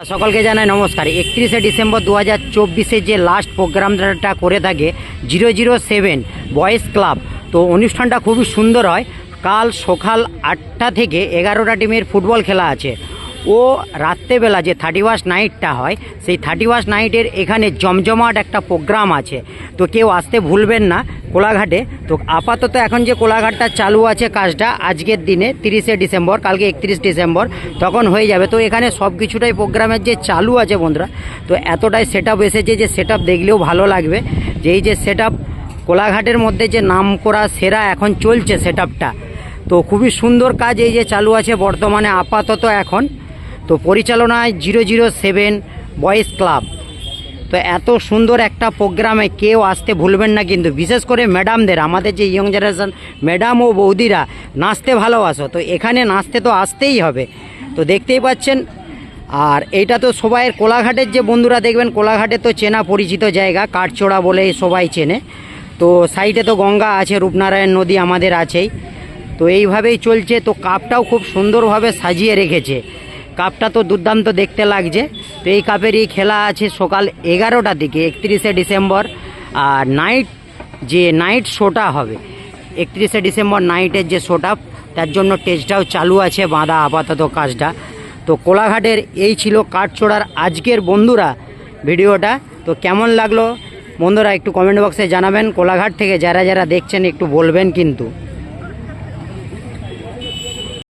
সকলকে জানাই নমস্কার। একত্রিশে ডিসেম্বর দু হাজার চব্বিশে যে লাস্ট প্রোগ্রামটা করে থাকে zero zero seven boys club তো অনুষ্ঠানটা খুবই সুন্দর হয়। কাল সকাল আটটা থেকে এগারোটা টিমের ফুটবল খেলা আছে। ও রাত্রেবেলা যে থার্টি ওয়াশ নাইটটা হয়, সেই থার্টি ওয়াশ নাইটের এখানে জমজমাট একটা প্রোগ্রাম আছে। তো কেউ আসতে ভুলবেন না কোলাঘাটে। তো আপাতত এখন যে কোলাঘাটটা চালু আছে কাজটা, আজকের দিনে তিরিশে ডিসেম্বর, কালকে একত্রিশ ডিসেম্বর, তখন হয়ে যাবে। তো এখানে সব কিছুটাই প্রোগ্রামের যে চালু আছে বন্ধুরা, তো এতটাই সেট আপ এসেছে যে সেট দেখলেও ভালো লাগবে। যে এই যে সেট কোলাঘাটের মধ্যে যে নাম করা সেরা এখন চলছে সেট তো খুবই সুন্দর কাজ এই যে চালু আছে বর্তমানে আপাতত এখন। তো পরিচালনায় zero zero seven boys club. তো এত সুন্দর একটা প্রোগ্রামে কেউ আসতে ভুলবেন না কিন্তু বিশেষ করে ম্যাডামদের, আমাদের যে ইয়ং জেনারেশান, ম্যাডাম ও বৌদিরা নাচতে ভালোবাসো, তো এখানে নাচতে তো আসতেই হবে। তো দেখতেই পাচ্ছেন, আর এইটা তো সবাইয়ের কোলাঘাটের যে বন্ধুরা দেখবেন, কোলাঘাটে তো চেনা পরিচিত জায়গা, কাঠচোড়া বলে সবাই চেনে। তো সাইডে তো গঙ্গা আছে, রূপনারায়ণ নদী আমাদের আছেই। তো এইভাবেই চলছে, তো কাপটাও খুব সুন্দরভাবে সাজিয়ে রেখেছে। কাপটা তো দুর্দান্ত দেখতে লাগছে। তো এই কাপেরই খেলা আছে সকাল এগারোটার দিকে একত্রিশে ডিসেম্বর, আর নাইট যে নাইট শোটা হবে, একত্রিশে ডিসেম্বর নাইটের যে শোটা তার জন্য টেস্টটাও চালু আছে বাঁধা আপাতত কাজটা। তো কোলাঘাটের এই ছিল কাঠচোড়ার আজকের বন্ধুরা ভিডিওটা। তো কেমন লাগল? বন্ধুরা একটু কমেন্ট বক্সে জানাবেন। কোলাঘাট থেকে যারা যারা দেখছেন একটু বলবেন কিন্তু।